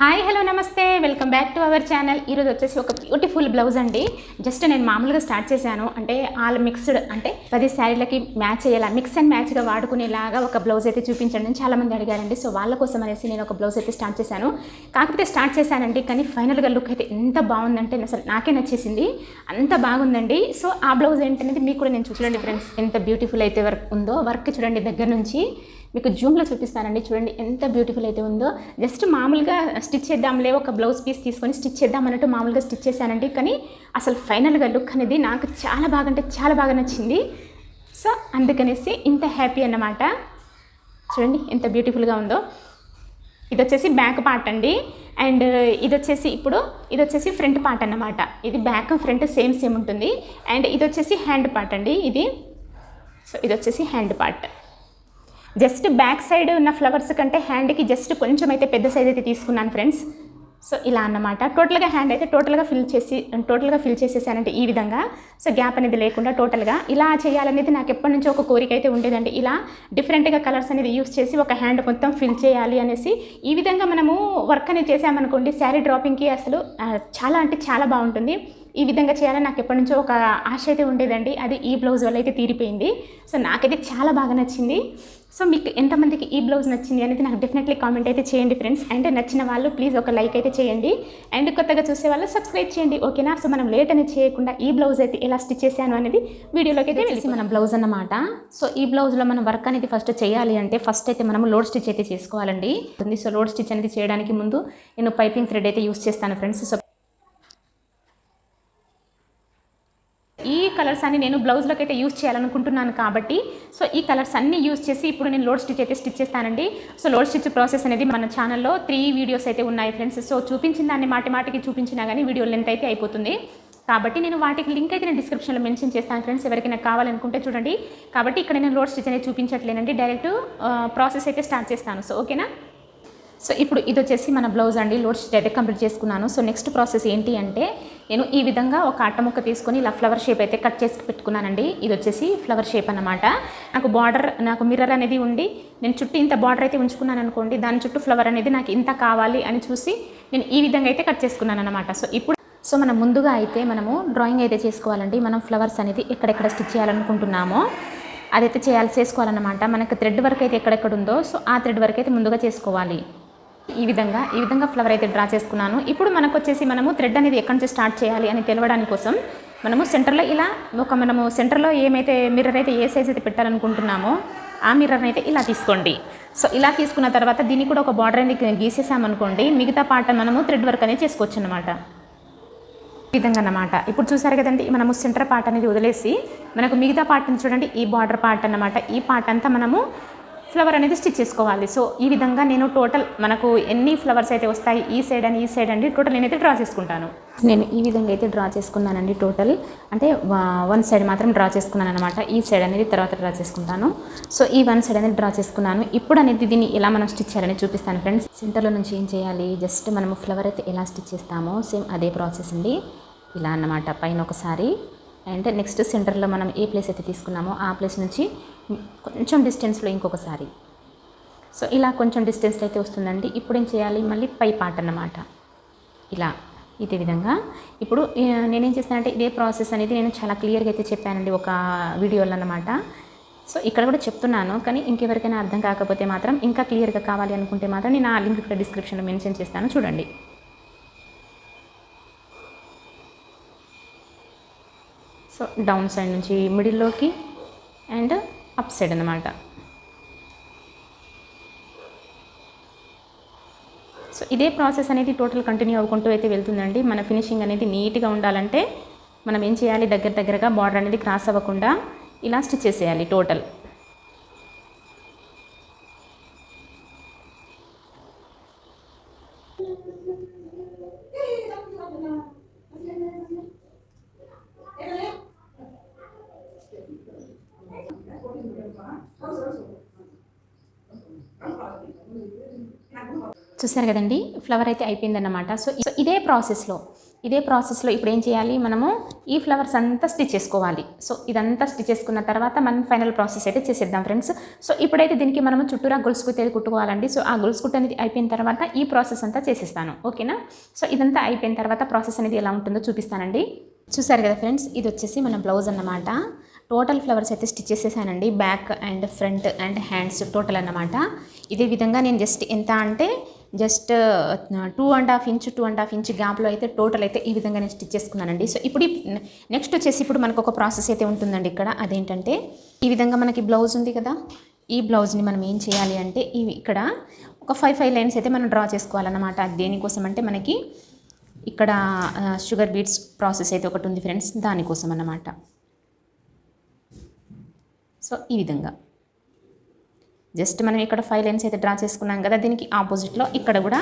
Hi hello నమస్తే. Welcome back to our channel. ఈరోజు వచ్చేసి ఒక బ్యూటిఫుల్ బ్లౌజ్ అండి. జస్ట్ నేను మామూలుగా స్టార్ట్ చేశాను. అంటే ఆల్ మిక్స్డ్ అంటే పది శారీలకి మ్యాచ్ అయ్యేలా మిక్స్ అండ్ మ్యాచ్గా వాడుకునేలాగా ఒక బ్లౌజ్ అయితే చూపించండి అని చాలామంది అడిగారండి. సో వాళ్ళ కోసం అనేసి నేను ఒక బ్లౌజ్ అయితే స్టార్ట్ చేశాను. కాకపోతే స్టార్ట్ చేశానండి కానీ ఫైనల్గా లుక్ అయితే ఎంత బాగుందంటే అసలు నాకే నచ్చేసింది. అంత బాగుందండి. సో ఆ బ్లౌజ్ ఏంటనేది మీకు కూడా నేను చూడండి ఫ్రెండ్స్ ఎంత బ్యూటిఫుల్ అయితే వర్క్ ఉందో. వర్క్ చూడండి దగ్గర నుంచి. మీకు జూమ్లో చూపిస్తానండి. చూడండి ఎంత బ్యూటిఫుల్ అయితే ఉందో. జస్ట్ మామూలుగా స్టిచ్ చేద్దాంలే ఒక బ్లౌజ్ పీస్ తీసుకొని స్టిచ్ చేద్దాం అన్నట్టు మామూలుగా స్టిచ్ చేశానండి. కానీ అసలు ఫైనల్గా లుక్ అనేది నాకు చాలా బాగా అంటే చాలా బాగా నచ్చింది. సో అందుకనేసి ఇంత హ్యాపీ అన్నమాట. చూడండి ఎంత బ్యూటిఫుల్గా ఉందో. ఇది వచ్చేసి బ్యాక్ పార్ట్ అండి. అండ్ ఇది వచ్చేసి ఇప్పుడు ఇది వచ్చేసి ఫ్రంట్ పార్ట్ అన్నమాట. ఇది బ్యాక్ ఫ్రంట్ సేమ్ సేమ్ ఉంటుంది. అండ్ ఇది వచ్చేసి హ్యాండ్ పార్ట్ అండి ఇది. సో ఇది వచ్చేసి hand part. Just back side ఉన్న ఫ్లవర్స్ కంటే హ్యాండ్కి జస్ట్ కొంచెం అయితే పెద్ద సైజ్ అయితే తీసుకున్నాను ఫ్రెండ్స్ సో ఇలా అన్నమాట. టోటల్గా హ్యాండ్ అయితే టోటల్గా ఫిల్ చేసి టోటల్గా ఫిల్ చేసేసానంటే ఈ విధంగా. సో గ్యాప్ అనేది లేకుండా టోటల్గా ఇలా చేయాలనేది నాకు ఎప్పటి నుంచో ఒక కోరిక అయితే ఉండేదండి. ఇలా డిఫరెంట్గా కలర్స్ అనేది యూస్ చేసి ఒక హ్యాండ్ మొత్తం ఫిల్ చేయాలి అనేసి ఈ విధంగా మనము వర్క్ అనేది చేసామనుకోండి శారీ డ్రాపింగ్కి అసలు చాలా అంటే చాలా బాగుంటుంది. ఈ విధంగా చేయాలని నాకు ఎప్పటి నుంచో ఒక ఆశ అయితే ఉండేదండి. అది ఈ బ్లౌజ్ వల్ల అయితే తీరిపోయింది. సో నాకైతే చాలా బాగా నచ్చింది. సో మీకు ఎంతమందికి ఈ బ్లౌజ్ నచ్చింది అనేది నాకు డెఫినెట్లీ కామెంట్ అయితే చేయండి ఫ్రెండ్స్ అండ్ నచ్చిన వాళ్ళు ప్లీజ్ ఒక లైక్ అయితే చేయండి. అండ్ కొత్తగా చూసే వాళ్ళు సబ్స్క్రైబ్ చేయండి. ఓకేనా సో మనం లేట్ అనేది చేయకుండా ఈ బ్లౌజ్ అయితే ఎలా స్టిచ్ చేశాను అనేది వీడియోలోకి అయితే తెలిసి మన బ్లౌజ్ అన్నమాట. సో ఈ బ్లౌజ్లో మనం వర్క్ అనేది ఫస్ట్ చేయాలి అంటే ఫస్ట్ అయితే మనం లోడ్ స్టిచ్ అయితే చేసుకోవాలండి. సో లోడ్ స్టిచ్ అనేది చేయడానికి ముందు నేను పైపింగ్ థ్రెడ్ అయితే యూస్ చేస్తాను ఫ్రెండ్స్ సో ఈ కలర్స్ అన్ని నేను బ్లౌజ్లోకి అయితే యూస్ చేయాలనుకుంటున్నాను కాబట్టి సో ఈ కలర్స్ అన్ని యూస్ చేసి ఇప్పుడు నేను లోడ్ స్టిచ్ అయితే స్టిచ్ చేస్తానండి. సో లోడ్ స్టిచ్ ప్రాసెస్ అనేది మన ఛానల్లో త్రీ వీడియోస్ అయితే ఉన్నాయి ఫ్రెండ్స్. సో చూపించిన దాన్ని మాటి మాటికి చూపించినా కానీ వీడియో లెంత్ అయితే అయిపోతుంది. కాబట్టి నేను వాటికి లింక్ అయితే నేను డిస్క్రిప్షన్లో మెన్షన్ చేస్తాను ఫ్రెండ్స్. ఎవరికైనా కావాలనుకుంటే చూడండి. కాబట్టి ఇక్కడ నేను లోడ్ స్టిచ్ అనేది చూపించట్లేనండి. డైరెక్ట్ ప్రాసెస్ అయితే స్టార్ట్ చేస్తాను. సో ఓకేనా? సో ఇప్పుడు ఇది వచ్చేసి మన బ్లౌజ్ అండి. లోడ్ స్టిచ్ అయితే కంప్లీట్ చేసుకున్నాను. సో నెక్స్ట్ ప్రాసెస్ ఏంటి అంటే నేను ఈ విధంగా ఒక అట్ట ముక్క తీసుకొని ఇలా ఫ్లవర్ షేప్ అయితే కట్ చేసి పెట్టుకున్నానండి. ఇది వచ్చేసి ఫ్లవర్ షేప్ అన్నమాట. నాకు బార్డర్ నాకు మిర్రర్ అనేది ఉండి నేను చుట్టూ ఇంత బార్డర్ అయితే ఉంచుకున్నాను అనుకోండి దాని చుట్టూ ఫ్లవర్ అనేది నాకు ఇంత కావాలి అని చూసి నేను ఈ విధంగా అయితే కట్ చేసుకున్నాను అనమాట సో ఇప్పుడు సో మనం ముందుగా అయితే మనము డ్రాయింగ్ అయితే చేసుకోవాలండి. మనం ఫ్లవర్స్ అనేది ఎక్కడెక్కడ స్టిచ్ చేయాలనుకుంటున్నామో అదైతే చేయాల్సి చేసుకోవాలన్నమాట. మనకు థ్రెడ్ వర్క్ అయితే ఎక్కడెక్కడ ఉందో సో ఆ థ్రెడ్ వర్క్ అయితే ముందుగా చేసుకోవాలి. ఈ విధంగా ఈ విధంగా ఫ్లవర్ అయితే డ్రా చేసుకున్నాను. ఇప్పుడు మనకు వచ్చేసి మనము థ్రెడ్ అనేది ఎక్కడి నుంచి స్టార్ట్ చేయాలి అని తెలవడానికి కోసం మనము సెంటర్లో ఇలా ఒక మనము సెంటర్లో ఏమైతే మిర్రర్ అయితే ఏ సైజ్ అయితే పెట్టాలనుకుంటున్నామో ఆ మిర్రర్ని అయితే ఇలా తీసుకోండి. సో ఇలా తీసుకున్న తర్వాత దీన్ని కూడా ఒక బార్డర్ అనేది గీసేసామనుకోండి మిగతా పాట మనము థ్రెడ్ వర్క్ అనేది చేసుకోవచ్చు అనమాట విధంగా అన్నమాట ఇప్పుడు చూసారు కదండి మనము సెంటర్ పార్ట్ అనేది వదిలేసి మనకు మిగతా పార్ట్ని చూడండి ఈ బార్డర్ పార్ట్ అన్నమాట. ఈ పార్ట్ అంతా మనము ఫ్లవర్ అనేది స్టిచ్ చేసుకోవాలి. సో ఈ విధంగా నేను టోటల్ మనకు ఎన్ని ఫ్లవర్స్ అయితే వస్తాయి ఈ సైడ్ అని ఈ సైడ్ అండి టోటల్ నేనైతే డ్రా చేసుకుంటాను. నేను ఈ విధంగా అయితే డ్రా చేసుకున్నానండి టోటల్ అంటే వన్ సైడ్ మాత్రం డ్రా చేసుకున్నాను అనమాట ఈ సైడ్ అనేది తర్వాత డ్రా చేసుకుంటాను. సో ఈ వన్ సైడ్ అనేది డ్రా చేసుకున్నాను. ఇప్పుడు అనేది దీన్ని ఎలా మనం స్టిచ్ చేయాలని చూపిస్తాను ఫ్రెండ్స్ సెంటర్లో నుంచి ఏం చేయాలి? జస్ట్ మనము ఫ్లవర్ అయితే ఎలా స్టిచ్ చేస్తామో సేమ్ అదే ప్రాసెస్ అండి. ఇలా అన్నమాట పైన ఒకసారి. అండ్ నెక్స్ట్ సెంటర్లో మనం ఏ ప్లేస్ అయితే తీసుకున్నామో ఆ ప్లేస్ నుంచి కొంచెం డిస్టెన్స్లో ఇంకొకసారి. సో ఇలా కొంచెం డిస్టెన్స్ అయితే వస్తుందండి. ఇప్పుడు ఏం చేయాలి? మళ్ళీ పై పార్ట్ అన్నమాట. ఇలా ఇదే విధంగా. ఇప్పుడు నేనేం చేస్తానంటే ఇదే ప్రాసెస్ అనేది నేను చాలా క్లియర్గా అయితే చెప్పానండి ఒక వీడియోలో అనమాట సో ఇక్కడ కూడా చెప్తున్నాను కానీ ఇంకెవరికైనా అర్థం కాకపోతే మాత్రం ఇంకా క్లియర్గా కావాలి అనుకుంటే మాత్రం నేను ఆ లింక్ ఇక్కడ డిస్క్రిప్షన్లో మెన్షన్ చేస్తాను. చూడండి. సో డౌన్ సైడ్ నుంచి మిడిల్లోకి అండ్ అప్ సైడ్ అన్నమాట. సో ఇదే ప్రాసెస్ అనేది టోటల్ కంటిన్యూ అవ్వకుంటూ అయితే వెళ్తుందండి. మన ఫినిషింగ్ అనేది నీట్గా ఉండాలంటే మనం ఏం చేయాలి? దగ్గర దగ్గరగా బార్డర్ అనేది క్రాస్ అవ్వకుండా ఇలా స్టిచ్ చేసేయాలి టోటల్ చూసారు కదండి? ఫ్లవర్ అయితే అయిపోయిందన్నమాట. సో సో ఇదే ప్రాసెస్లో ఇదే ప్రాసెస్లో ఇప్పుడు ఏం చేయాలి? మనము ఈ ఫ్లవర్స్ అంతా స్టిచ్ చేసుకోవాలి. సో ఇదంతా స్టిచ్ చేసుకున్న తర్వాత మనం ఫైనల్ ప్రాసెస్ అయితే చేసేద్దాం ఫ్రెండ్స్. సో ఇప్పుడైతే దీనికి మనము చుట్టూరా గొలుసు కుట్టేది కుట్టుకోవాలండి. సో ఆ గొలుసు కుట్టు అనేది అయిపోయిన తర్వాత ఈ ప్రాసెస్ అంతా చేసేస్తాను. ఓకేనా? సో ఇదంతా అయిపోయిన తర్వాత ప్రాసెస్ అనేది ఎలా ఉంటుందో చూపిస్తానండి. చూసారు కదా ఫ్రెండ్స్? ఇది వచ్చేసి మన బ్లౌజ్ అన్నమాట. టోటల్ ఫ్లవర్స్ అయితే స్టిచ్ చేసేసానండి. Back and front and hands total అన్నమాట. ఇదే విధంగా నేను జస్ట్ ఎంత అంటే just two and half inch two and half inch గ్యాప్లో అయితే టోటల్ అయితే ఈ విధంగా నేను స్టిచ్ చేసుకున్నానండి. సో ఇప్పుడు నెక్స్ట్ వచ్చేసి ఇప్పుడు మనకు ఒక ప్రాసెస్ అయితే ఉంటుందండి ఇక్కడ. అదేంటంటే ఈ విధంగా మనకి బ్లౌజ్ ఉంది కదా ఈ బ్లౌజ్ని మనం ఏం చేయాలి అంటే ఇవి ఇక్కడ ఒక ఫైవ్ ఫైవ్ లైన్స్ అయితే మనం డ్రా చేసుకోవాలన్నమాట. అది దేనికోసం అంటే మనకి ఇక్కడ షుగర్ బీట్స్ ప్రాసెస్ అయితే ఒకటి ఉంది ఫ్రెండ్స్ దానికోసం అన్నమాట. సో ఈ విధంగా. జస్ట్ మనం ఇక్కడ ఫైవ్ లైన్స్ అయితే డ్రా చేసుకున్నాం కదా దీనికి ఆపోజిట్లో ఇక్కడ కూడా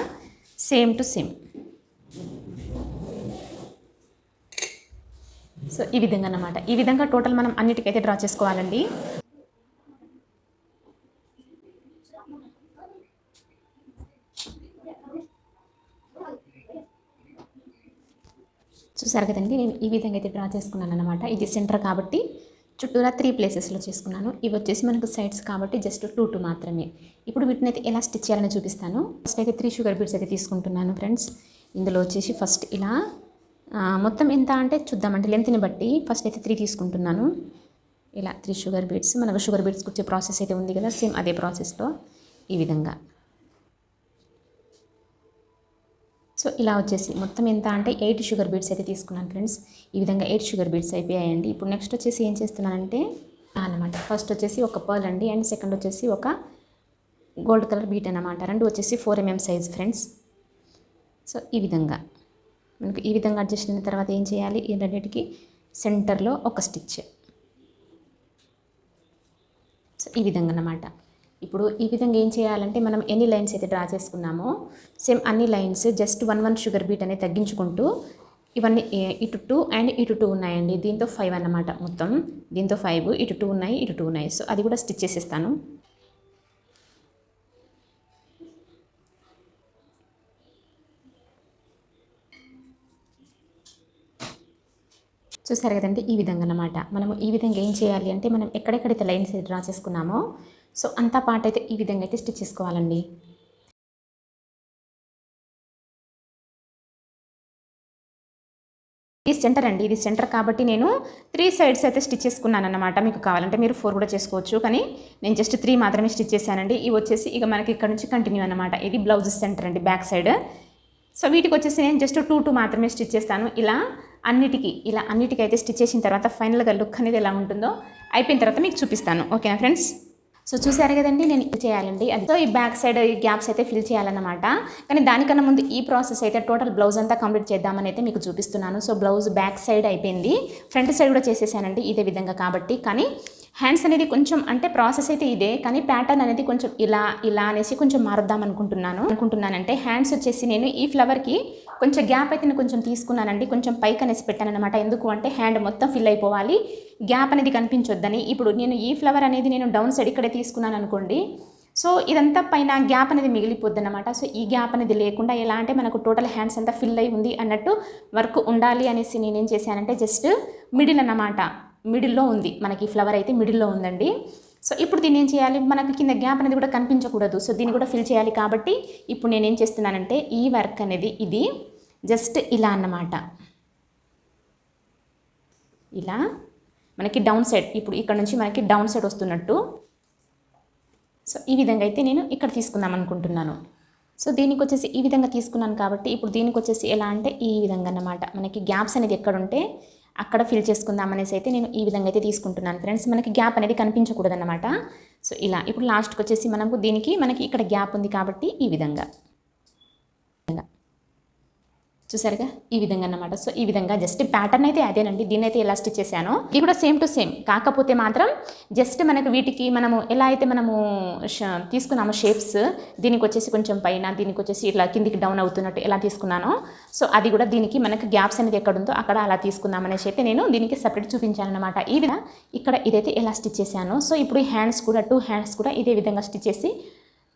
సేమ్ టు సేమ్ సో ఈ విధంగా అన్నమాట ఈ విధంగా టోటల్ మనం అన్నిటికైతే డ్రా చేసుకోవాలండి. చూసారు కదండి నేను ఈ విధంగా అయితే డ్రా చేసుకున్నాను అనమాట ఇది సెంటర్ కాబట్టి చుట్టూరా త్రీ ప్లేసెస్లో చేసుకున్నాను. ఇవి వచ్చేసి మనకు సైడ్స్ కాబట్టి జస్ట్ టూ టూ మాత్రమే. ఇప్పుడు వీటిని అయితే ఎలా స్టిచ్ చేయాలని చూపిస్తాను. ఫస్ట్ అయితే త్రీ షుగర్ బీడ్స్ అయితే తీసుకుంటున్నాను ఫ్రెండ్స్ ఇందులో వచ్చేసి ఫస్ట్ ఇలా మొత్తం ఎంత అంటే చూద్దామంటే లెంత్ని బట్టి ఫస్ట్ అయితే త్రీ తీసుకుంటున్నాను. ఇలా త్రీ షుగర్ బీడ్స్ మనకు షుగర్ బీడ్స్ వచ్చే ప్రాసెస్ అయితే ఉంది కదా సేమ్ అదే ప్రాసెస్లో ఈ విధంగా. సో ఇలా వచ్చేసి మొత్తం ఎంత అంటే ఎయిట్ షుగర్ బీట్స్ అయితే తీసుకున్నాను ఫ్రెండ్స్ ఈ విధంగా ఎయిట్ షుగర్ బీట్స్ అయిపోయాయండి. ఇప్పుడు నెక్స్ట్ వచ్చేసి ఏం చేస్తున్నానంటే అనమాట ఫస్ట్ వచ్చేసి ఒక పర్ల్ అండి. అండ్ సెకండ్ వచ్చేసి ఒక గోల్డ్ కలర్ బీట్ అన్నమాట. రెండు వచ్చేసి four MM size friends so ఈ విధంగా. మనకు ఈ విధంగా అడ్జస్ట్ అయిన తర్వాత ఏం చేయాలి? ఈ రెండింటికి సెంటర్లో ఒక స్టిచ్ సో ఈ విధంగా అన్నమాట. ఇప్పుడు ఈ విధంగా ఏం చేయాలంటే మనం ఎన్ని లైన్స్ అయితే డ్రా చేసుకున్నామో సేమ్ అన్ని lines just one one sugar bead అనేది తగ్గించుకుంటూ ఇవన్నీ ఇటు టూ అండ్ ఇటు టూ ఉన్నాయండి. దీంతో ఫైవ్ అన్నమాట మొత్తం. దీంతో ఫైవ్ ఇటు టూ ఉన్నాయి ఇటు టూ ఉన్నాయి. సో అది కూడా స్టిచ్ చేసేస్తాను. చూసారు కదండి ఈ విధంగా అన్నమాట. మనము ఈ విధంగా ఏం చేయాలి అంటే మనం ఎక్కడెక్కడైతే లైన్స్ డ్రా చేసుకున్నామో సో అంతా పాట అయితే ఈ విధంగా అయితే స్టిచ్ చేసుకోవాలండి. ఇది సెంటర్ అండి. ఇది సెంటర్ కాబట్టి నేను త్రీ సైడ్స్ అయితే స్టిచ్ చేసుకున్నాను అన్నమాట మీకు కావాలంటే మీరు ఫోర్ కూడా చేసుకోవచ్చు. కానీ నేను జస్ట్ త్రీ మాత్రమే స్టిచ్ చేశానండి. ఇవి వచ్చేసి ఇక మనకి ఇక్కడ నుంచి కంటిన్యూ అనమాట ఇది బ్లౌజ్ సెంటర్ అండి బ్యాక్ సైడ్. సో వీటికి వచ్చేసి నేను జస్ట్ టూ టూ మాత్రమే స్టిచ్ చేస్తాను. ఇలా అన్నిటికీ ఇలా అన్నిటికీ అయితే స్టిచ్ చేసిన తర్వాత ఫైనల్గా లుక్ అనేది ఎలా ఉంటుందో అయిపోయిన తర్వాత మీకు చూపిస్తాను. ఓకేనా ఫ్రెండ్స్? సో చూసారు కదండి నేను చేయాలండి. అది సో ఈ బ్యాక్ సైడ్ ఈ గ్యాప్స్ అయితే ఫిల్ చేయాలన్నమాట. కానీ దానికన్నా ముందు ఈ ప్రాసెస్ అయితే టోటల్ బ్లౌజ్ అంతా కంప్లీట్ చేద్దామని అయితే మీకు చూపిస్తున్నాను. సో బ్లౌజ్ బ్యాక్ సైడ్ అయిపోయింది. ఫ్రంట్ సైడ్ కూడా చేసేసానండి ఇదే విధంగా కాబట్టి. కానీ హ్యాండ్స్ అనేది కొంచెం అంటే ప్రాసెస్ అయితే ఇదే. కానీ ప్యాటర్న్ అనేది కొంచెం ఇలా ఇలా అనేసి కొంచెం మారుద్దాం అనుకుంటున్నాను. అనుకుంటున్నానంటే హ్యాండ్స్ వచ్చేసి నేను ఈ ఫ్లవర్కి కొంచెం గ్యాప్ అయితే నేను కొంచెం తీసుకున్నానండి. కొంచెం పైకి అనేసి పెట్టాను అనమాట ఎందుకు అంటే హ్యాండ్ మొత్తం ఫిల్ అయిపోవాలి. గ్యాప్ అనేది కనిపించొద్దని. ఇప్పుడు నేను ఈ ఫ్లవర్ అనేది నేను డౌన్ సైడ్ ఇక్కడే తీసుకున్నాను అనుకోండి. సో ఇదంతా పైన గ్యాప్ అనేది మిగిలిపోద్ది అనమాట సో ఈ గ్యాప్ అనేది లేకుండా ఎలా అంటే మనకు టోటల్ హ్యాండ్స్ అంతా ఫిల్ అయి ఉంది అన్నట్టు వర్క్ ఉండాలి అనేసి నేనేం చేశానంటే జస్ట్ మిడిల్ అన్నమాట. మిడిల్లో ఉంది. మనకి ఈ ఫ్లవర్ అయితే మిడిల్లో ఉందండి. సో ఇప్పుడు దీన్ని ఏం చేయాలి? మనకు కింద గ్యాప్ అనేది కూడా కనిపించకూడదు. సో దీన్ని కూడా ఫిల్ చేయాలి కాబట్టి ఇప్పుడు నేనేం చేస్తున్నానంటే ఈ వర్క్ అనేది ఇది జస్ట్ ఇలా అన్నమాట. ఇలా మనకి డౌన్ సైడ్ ఇప్పుడు ఇక్కడ నుంచి మనకి డౌన్ సైడ్ వస్తున్నట్టు. సో ఈ విధంగా అయితే నేను ఇక్కడ తీసుకుందాం అనుకుంటున్నాను. సో దీనికి వచ్చేసి ఈ విధంగా తీసుకున్నాను కాబట్టి ఇప్పుడు దీనికి వచ్చేసి ఎలా అంటే ఈ విధంగా అన్నమాట. మనకి గ్యాప్స్ అనేది ఎక్కడ ఉంటే అక్కడ ఫిల్ చేసుకుందాం అనేసి అయితే నేను ఈ విధంగా అయితే తీసుకుంటున్నాను ఫ్రెండ్స్. మనకి గ్యాప్ అనేది కనిపించకూడదు అనమాట సో ఇలా ఇప్పుడు లాస్ట్కి వచ్చేసి మనకు దీనికి మనకి ఇక్కడ గ్యాప్ ఉంది కాబట్టి ఈ విధంగా. చూసారుగా? ఈ విధంగా అన్నమాట సో ఈ విధంగా జస్ట్ ప్యాటర్న్ అయితే అదేనండి. దీన్ని అయితే ఎలా స్టిచ్ చేశాను ఇది కూడా సేమ్ టు సేమ్ కాకపోతే మాత్రం జస్ట్ మనకు వీటికి మనము ఎలా అయితే మనము ష- తీసుకున్నామో షేప్స్ దీనికి వచ్చేసి కొంచెం పైన దీనికి వచ్చేసి ఇట్లా కిందికి డౌన్ అవుతున్నట్టు ఎలా తీసుకున్నానో సో అది కూడా దీనికి మనకి గ్యాప్స్ అనేది ఎక్కడ ఉందో అక్కడ అలా తీసుకుందాం అనేసి అయితే నేను దీనికి సపరేట్ చూపించాను అనమాట ఈ విధంగా ఇక్కడ ఇదైతే ఎలా స్టిచ్ చేశాను సో ఇప్పుడు ఈ హ్యాండ్స్ కూడా టూ హ్యాండ్స్ కూడా ఇదే విధంగా స్టిచ్ చేసి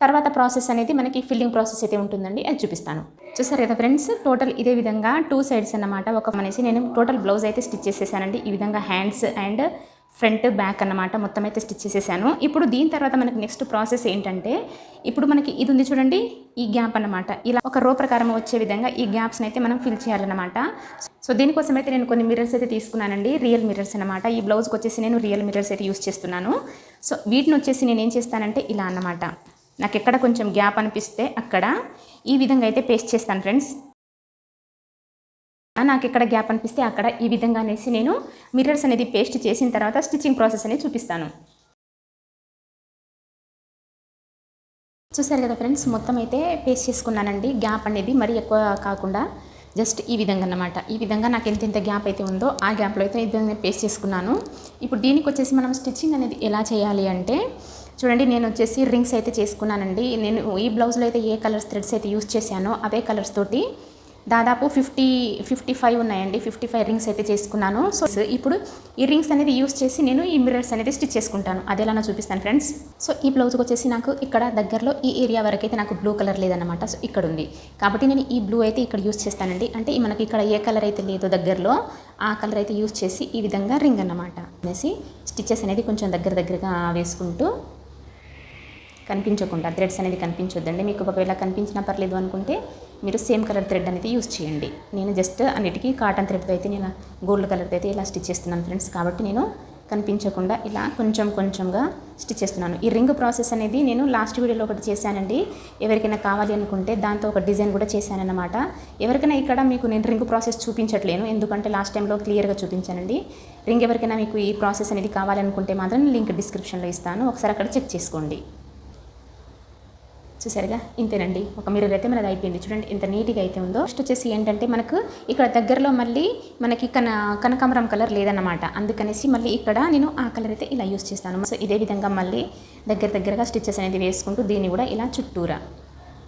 తర్వాత ప్రాసెస్ అనేది మనకి ఫిల్లింగ్ ప్రాసెస్ అయితే ఉంటుందండి. అది చూపిస్తాను. చూసారు కదా ఫ్రెండ్స్ టోటల్ ఇదే విధంగా టూ సైడ్స్ అన్నమాట. ఒక మనిషి నేను టోటల్ బ్లౌజ్ అయితే స్టిచ్ చేసేసానండి. ఈ విధంగా హ్యాండ్స్ అండ్ ఫ్రంట్ బ్యాక్ అన్నమాట మొత్తం అయితే స్టిచ్ చేసేసాను. ఇప్పుడు దీని తర్వాత మనకి నెక్స్ట్ ప్రాసెస్ ఏంటంటే ఇప్పుడు మనకి ఇది ఉంది చూడండి ఈ గ్యాప్ అన్నమాట. ఇలా ఒక రో ప్రకారం వచ్చే విధంగా ఈ గ్యాప్స్ని అయితే మనం ఫిల్ చేయాలన్నమాట. సో దీనికోసం అయితే నేను కొన్ని మిర్రర్స్ అయితే తీసుకున్నానండి. రియల్ మిర్రర్స్ అనమాట ఈ బ్లౌజ్కి వచ్చేసి నేను రియల్ మిర్రర్స్ అయితే యూస్ చేస్తున్నాను. సో వీటిని వచ్చేసి నేను ఏం చేస్తానంటే ఇలా అన్నమాట. నాకు ఎక్కడ కొంచెం గ్యాప్ అనిపిస్తే అక్కడ ఈ విధంగా అయితే పేస్ట్ చేస్తాను ఫ్రెండ్స్. నాకు ఎక్కడ గ్యాప్ అనిపిస్తే అక్కడ ఈ విధంగా అనేసి నేను మిర్రర్స్ అనేది పేస్ట్ చేసిన తర్వాత స్టిచ్చింగ్ ప్రాసెస్ అనేది చూపిస్తాను. చూసారు కదా ఫ్రెండ్స్ మొత్తం అయితే పేస్ట్ చేసుకున్నానండి. గ్యాప్ అనేది మరీ ఎక్కువ కాకుండా జస్ట్ ఈ విధంగా అన్నమాట. ఈ విధంగా నాకు ఎంత ఎంత గ్యాప్ అయితే ఉందో ఆ గ్యాప్లో అయితే ఈ విధంగా పేస్ట్ చేసుకున్నాను. ఇప్పుడు దీనికి వచ్చేసి మనం స్టిచ్చింగ్ అనేది ఎలా చేయాలి అంటే చూడండి నేను వచ్చేసి రింగ్స్ అయితే చేసుకున్నానండి. నేను ఈ బ్లౌజ్లో అయితే ఏ కలర్స్ థ్రెడ్స్ అయితే యూస్ చేశానో అవే కలర్స్ తోటి దాదాపు ఫిఫ్టీ ఫిఫ్టీ ఫైవ్ ఉన్నాయండి. ఫిఫ్టీ ఫైవ్ రింగ్స్ అయితే చేసుకున్నాను. సో ఇప్పుడు ఈ రింగ్స్ అనేది యూస్ చేసి నేను ఈ మిర్రర్స్ అనేది స్టిచ్ చేసుకుంటాను. అదేలానో చూపిస్తాను ఫ్రెండ్స్ సో ఈ బ్లౌజ్కి వచ్చేసి నాకు ఇక్కడ దగ్గరలో ఈ ఏరియా వరకు అయితే నాకు బ్లూ కలర్ లేదనమాట సో ఇక్కడ ఉంది. కాబట్టి నేను ఈ బ్లూ అయితే ఇక్కడ యూస్ చేస్తానండి. అంటే మనకి ఇక్కడ ఏ కలర్ అయితే లేదో దగ్గరలో ఆ కలర్ అయితే యూస్ చేసి ఈ విధంగా రింగ్ అన్నమాట. అనేసి స్టిచ్చెస్ అనేది కొంచెం దగ్గర దగ్గరగా వేసుకుంటూ కనిపించకుండా థ్రెడ్స్ అనేది కనిపించొద్దండి. మీకు ఒకవేళ కనిపించినా పర్లేదు అనుకుంటే మీరు సేమ్ కలర్ థ్రెడ్ అనేది యూస్ చేయండి. నేను జస్ట్ అన్నిటికీ కాటన్ థ్రెడ్తో అయితే నేను గోల్డ్ కలర్తో అయితే ఇలా స్టిచ్ చేస్తున్నాను ఫ్రెండ్స్. కాబట్టి నేను కనిపించకుండా ఇలా కొంచెం కొంచెంగా స్టిచ్ చేస్తున్నాను. ఈ రింగ్ ప్రాసెస్ అనేది నేను లాస్ట్ వీడియోలో ఒకటి చేశానండి. ఎవరికైనా కావాలి అనుకుంటే దాంతో ఒక డిజైన్ కూడా చేశానన్నమాట. ఎవరికైనా ఇక్కడ మీకు నేను రింగ్ ప్రాసెస్ చూపించట్లేను. ఎందుకంటే లాస్ట్ టైంలో క్లియర్గా చూపించానండి. రింగ్ ఎవరికైనా మీకు ఈ ప్రాసెస్ అనేది కావాలనుకుంటే మాత్రం లింక్ డిస్క్రిప్షన్లో ఇస్తాను. ఒకసారి అక్కడ చెక్ చేసుకోండి. చూసారుగా? ఇంతేనండి. ఒక మిర్రర్ అయితే మనది అయిపోయింది. చూడండి ఎంత నీట్గా అయితే ఉందో. నెక్స్ట్ వచ్చేసి ఏంటంటే మనకు ఇక్కడ దగ్గరలో మళ్ళీ మనకి కన కనకాంబరం కలర్ లేదన్నమాట. అందుకనేసి మళ్ళీ ఇక్కడ నేను ఆ కలర్ అయితే ఇలా యూస్ చేస్తాను. సో ఇదే విధంగా మళ్ళీ దగ్గర దగ్గరగా స్టిచ్చెస్ అనేది వేసుకుంటూ దీన్ని కూడా ఇలా చుట్టూరా.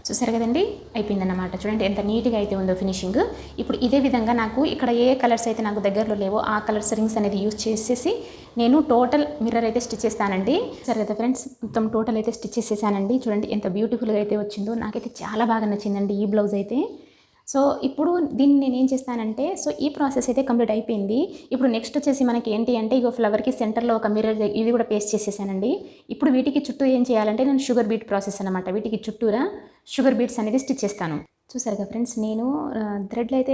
చూసారు కదండి? అయిపోయిందన్నమాట. చూడండి ఎంత నీట్గా అయితే ఉందో ఫినిషింగ్. ఇప్పుడు ఇదే విధంగా నాకు ఇక్కడ ఏ కలర్స్ అయితే నాకు దగ్గరలో లేవో ఆ కలర్స్ రింగ్స్ అనేది యూజ్ చేసేసి నేను టోటల్ మిర్రర్ అయితే స్టిచ్ చేస్తానండి. సరే కదా ఫ్రెండ్స్? మొత్తం టోటల్ అయితే స్టిచ్ చేసేసానండి. చూడండి ఎంత బ్యూటిఫుల్గా అయితే వచ్చిందో. నాకైతే చాలా బాగా నచ్చిందండి ఈ బ్లౌజ్ అయితే. సో ఇప్పుడు దీన్ని నేను ఏం చేస్తానంటే సో ఈ ప్రాసెస్ అయితే కంప్లీట్ అయిపోయింది. ఇప్పుడు నెక్స్ట్ వచ్చేసి మనకి ఏంటి అంటే ఇగో ఫ్లవర్కి సెంటర్లో ఒక మిర్రర్ ఇది కూడా పేస్ట్ చేసేసానండి. ఇప్పుడు వీటికి చుట్టూ ఏం చేయాలంటే నేను షుగర్ బీట్ ప్రాసెస్ అనమాట వీటికి చుట్టూరా షుగర్ బీట్స్ అనేది స్టిచ్ చేస్తాను. చూసారుగా ఫ్రెండ్స్ నేను థ్రెడ్లు అయితే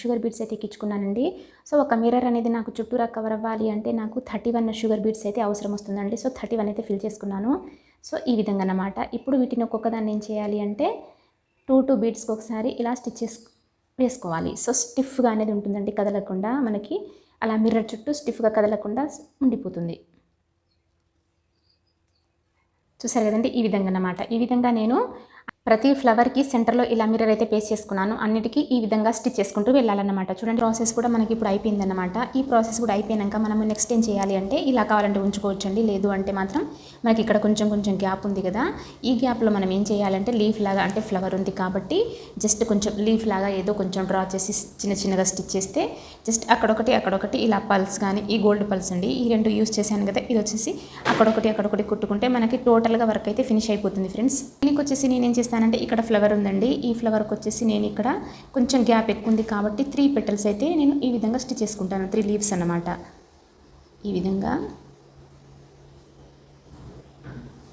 షుగర్ బీట్స్ అయితే ఎక్కించుకున్నానండి. సో ఒక మిర్రర్ అనేది నాకు చుట్టూరా కవర్ అవ్వాలి అంటే నాకు థర్టీ వన్ షుగర్ బీట్స్ అయితే అవసరం వస్తుందండి. సో థర్టీ వన్ అయితే ఫిల్ చేసుకున్నాను. సో ఈ విధంగా అన్నమాట. ఇప్పుడు వీటిని ఒక్కొక్కదాన్ని ఏం చేయాలి అంటే టూ టూ బీట్స్కి ఒకసారి ఇలా స్టిచ్ వేసుకోవాలి. సో స్టిఫ్గా అనేది ఉంటుందండి కదలకుండా మనకి అలా మిర్రర్ చుట్టూ స్టిఫ్గా కదలకుండా ఉండిపోతుంది. చూసారు కదండి? ఈ విధంగా అన్నమాట ఈ విధంగా నేను ప్రతి ఫ్లవర్కి సెంటర్లో ఇలా మిర్రర్ అయితే పేస్ట్ చేసుకున్నాను. అన్నిటికీ ఈ విధంగా స్టిచ్ చేసుకుంటూ వెళ్ళాలన్నమాట. చూడండి ప్రాసెస్ కూడా మనకి ఇప్పుడు అయిపోయిందన్నమాట. ఈ ప్రాసెస్ కూడా అయిపోయాక మనం నెక్స్ట్ ఏం చేయాలి అంటే ఇలా కావాలంటే ఉంచుకోవచ్చండి. లేదు అంటే మాత్రం మనకి ఇక్కడ కొంచెం కొంచెం గ్యాప్ ఉంది కదా. ఈ గ్యాప్లో మనం ఏం చేయాలంటే లీఫ్ లాగా అంటే ఫ్లవర్ ఉంది కాబట్టి జస్ట్ కొంచెం లీఫ్ లాగా ఏదో కొంచెం డ్రా చేసి చిన్న చిన్నగా స్టిచ్ చేస్తే జస్ట్ అక్కడొకటి అక్కడొకటి ఇలా పల్స్ కానీ ఈ గోల్డ్ పల్స్ అండి. ఈ రెండు యూస్ చేశాను కదా ఇది వచ్చేసి అక్కడొకటి అక్కడొకటి కుట్టుకుంటే మనకి టోటల్గా వర్క్ అయితే ఫినిష్ అయిపోతుంది ఫ్రెండ్స్ దీనికి వచ్చేసి నేను ఏం చేస్తానంటే ఇక్కడ ఫ్లవర్ ఉందండి. ఈ ఫ్లవర్కి వచ్చేసి నేను ఇక్కడ కొంచెం గ్యాప్ ఎక్కువ ఉంది కాబట్టి త్రీ పెటల్స్ అయితే నేను ఈ విధంగా స్టిచ్ చేసుకుంటాను. త్రీ లీవ్స్ అన్నమాట. ఈ విధంగా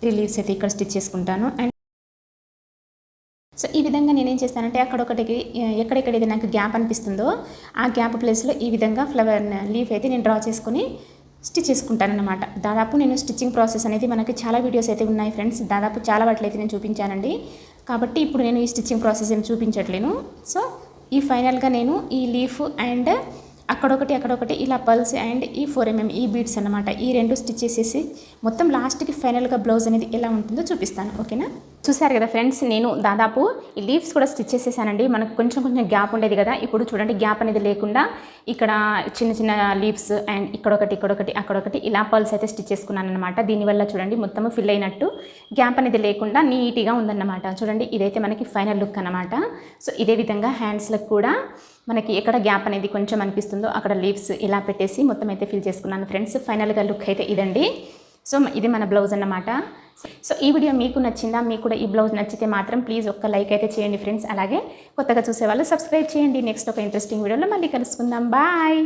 త్రీ లీవ్స్ అయితే ఇక్కడ స్టిచ్ చేసుకుంటాను. అండ్ సో ఈ విధంగా నేనేం చేస్తానంటే అక్కడొకటికి ఎక్కడెక్కడైతే నాకు గ్యాప్ అనిపిస్తుందో ఆ గ్యాప్ ప్లేస్లో ఈ విధంగా ఫ్లవర్ లీఫ్ అయితే నేను డ్రా చేసుకొని స్టిచ్ చేసుకుంటాను అనమాట దాదాపు నేను స్టిచ్చింగ్ ప్రాసెస్ అనేది మనకి చాలా వీడియోస్ అయితే ఉన్నాయి ఫ్రెండ్స్ దాదాపు చాలా వాటిలో అయితే నేను చూపించానండి. కాబట్టి ఇప్పుడు నేను ఈ స్టిచ్చింగ్ ప్రాసెస్ ఏం చూపించట్లేను. సో ఈ ఫైనల్గా నేను ఈ లీఫ్ అండ్ అక్కడొకటి అక్కడొకటి ఇలా పల్స్ అండ్ ఈ ఫోర్ ఎంఎం ఈ బీడ్స్ అనమాట ఈ రెండు స్టిచ్ చేసేసి మొత్తం లాస్ట్కి ఫైనల్గా బ్లౌజ్ అనేది ఎలా ఉంటుందో చూపిస్తాను. ఓకేనా? చూసారు కదా ఫ్రెండ్స్ నేను దాదాపు ఈ లీవ్స్ కూడా స్టిచ్ చేసేసానండి. మనకు కొంచెం కొంచెం గ్యాప్ ఉండేది కదా. ఇప్పుడు చూడండి గ్యాప్ అనేది లేకుండా ఇక్కడ చిన్న చిన్న లీవ్స్ అండ్ ఇక్కడొకటి ఇక్కడొకటి అక్కడొకటి ఇలా పల్స్ అయితే స్టిచ్ చేసుకున్నాను అనమాట దీనివల్ల చూడండి మొత్తం ఫిల్ అయినట్టు గ్యాప్ అనేది లేకుండా నీట్గా ఉందన్నమాట. చూడండి ఇదైతే మనకి ఫైనల్ లుక్ అనమాట సో ఇదే విధంగా హ్యాండ్స్లకు కూడా మనకి ఎక్కడ గ్యాప్ అనేది కొంచెం అనిపిస్తుందో అక్కడ లీవ్స్ ఇలా పెట్టేసి మొత్తం అయితే ఫిల్ చేసుకున్నాను. ఫ్రెండ్స్ ఫైనల్గా లుక్ అయితే ఇదండి. సో ఇది మన బ్లౌజ్ అన్నమాట. సో ఈ వీడియో మీకు నచ్చిందా? మీకు కూడా ఈ బ్లౌజ్ నచ్చితే మాత్రం ప్లీజ్ ఒక్క లైక్ అయితే చేయండి ఫ్రెండ్స్. అలాగే కొత్తగా చూసే వాళ్ళు సబ్స్క్రైబ్ చేయండి. నెక్స్ట్ ఒక ఇంట్రెస్టింగ్ వీడియోలో మళ్ళీ కలుసుకుందాం. బాయ్